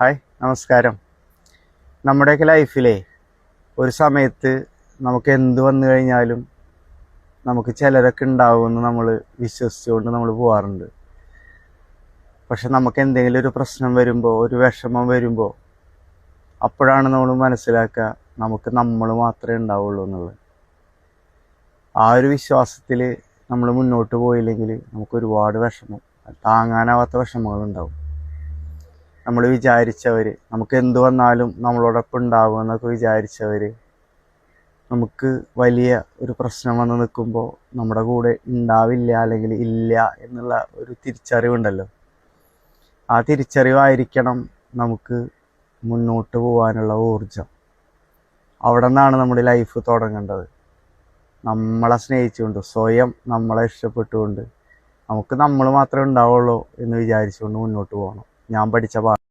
Hi നമസ്കാരം. നമ്മുടെയൊക്കെ ലൈഫിലെ ഒരു സമയത്ത് നമുക്ക് എന്ത് വന്നു കഴിഞ്ഞാലും നമുക്ക് ചിലരൊക്കെ ഉണ്ടാവുമെന്ന് നമ്മൾ വിശ്വസിച്ചുകൊണ്ട് നമ്മൾ പോകാറുണ്ട് പക്ഷെ നമുക്ക് എന്തെങ്കിലും ഒരു പ്രശ്നം വരുമ്പോൾ ഒരു വിഷമം വരുമ്പോൾ അപ്പോഴാണ് നമ്മൾ മനസ്സിലാക്കുക നമുക്ക് നമ്മൾ മാത്രമേ ഉണ്ടാവുള്ളൂ എന്നുള്ളത്. ആ ഒരു വിശ്വാസത്തിൽ നമ്മൾ മുന്നോട്ട് പോയില്ലെങ്കിൽ നമുക്ക് ഒരുപാട് വിഷമം താങ്ങാനാവാത്ത വിഷമങ്ങളുണ്ടാവും. നമ്മൾ വിചാരിച്ചവർ നമുക്ക് എന്ത് വന്നാലും നമ്മളോടൊപ്പം ഉണ്ടാവും എന്നൊക്കെ വിചാരിച്ചവർ നമുക്ക് വലിയ ഒരു പ്രശ്നം വന്ന് നിൽക്കുമ്പോൾ നമ്മുടെ കൂടെ ഉണ്ടാവില്ല അല്ലെങ്കിൽ ഇല്ല എന്നുള്ള ഒരു തിരിച്ചറിവുണ്ടല്ലോ. ആ തിരിച്ചറിവായിരിക്കണം നമുക്ക് മുന്നോട്ട് പോകാനുള്ള ഊർജം. അവിടെ നിന്നാണ് നമ്മുടെ ലൈഫ് തുടങ്ങേണ്ടത്. നമ്മളെ സ്നേഹിച്ചുകൊണ്ട് സ്വയം നമ്മളെ ഇഷ്ടപ്പെട്ടുകൊണ്ട് നമുക്ക് നമ്മൾ മാത്രമേ ഉണ്ടാവുള്ളൂ എന്ന് വിചാരിച്ചുകൊണ്ട് മുന്നോട്ട് പോകണം. ഞാൻ പഠിച്ച പാഠം